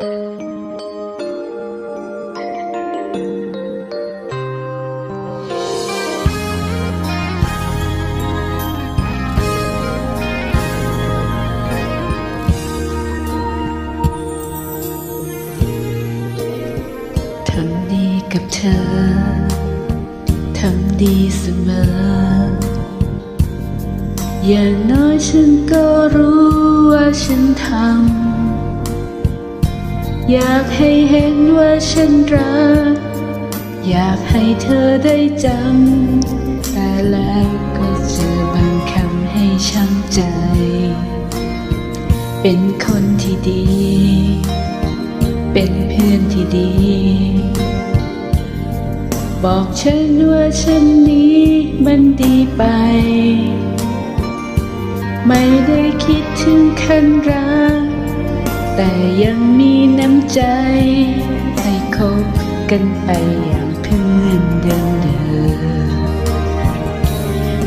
ทำดีกับเธอ ทำดีเสมอ อย่างน้อยฉันก็รู้ว่าฉัน อยากให้เห็นว่าฉันรัก อยากให้เธอได้จำ แต่แล้วก็เจอบางคำให้ช้ำใจ เป็นคนที่ดี เป็นเพื่อนที่ดี บอกฉันว่าฉันนี้มันดีไป ไม่ได้คิดถึงคันรัก แต่ยังมีน้ำใจ ให้คบกันไปอย่างเพื่อนเดิมเดิม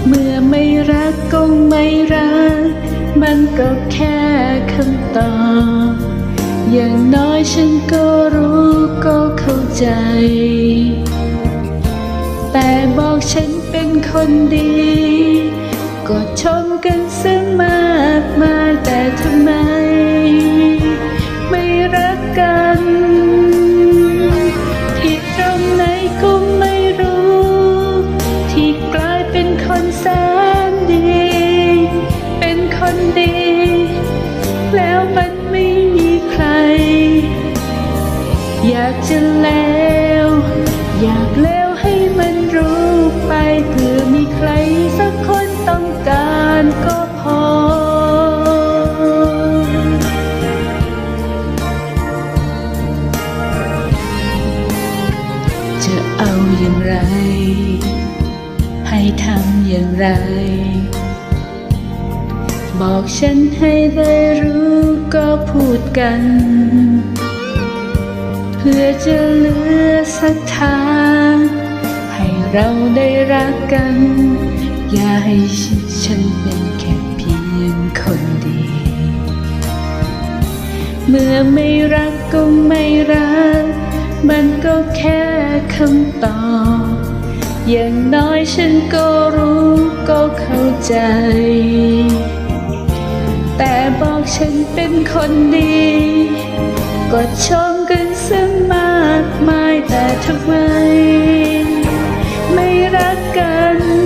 เมื่อไม่รักก็ไม่รัก มันก็แค่คำตอบ อย่างน้อยฉันก็รู้ก็เข้าใจ แต่บอกฉันเป็นคนดี ก็ชมกันซะมา อยากจะแล้วอยากแล้วให้มันรู้ไปเผื่อมีใครสักคนต้องการก็พอ จะเอาอย่างไร ให้ทำอย่างไร บอกฉันให้ได้รู้ก็พูดกัน พื่อจะเหลือสักทางให้เราได้รักกัน อย่าให้ฉันเป็นแค่เพียงคนดี เมื่อไม่รักก็ไม่รัก มันก็แค่คำตอบ อย่างน้อยฉันก็รู้ก็เข้าใจ แต่บอกฉันเป็นคนดี ก็ชม ทำไม ไม่รักกัน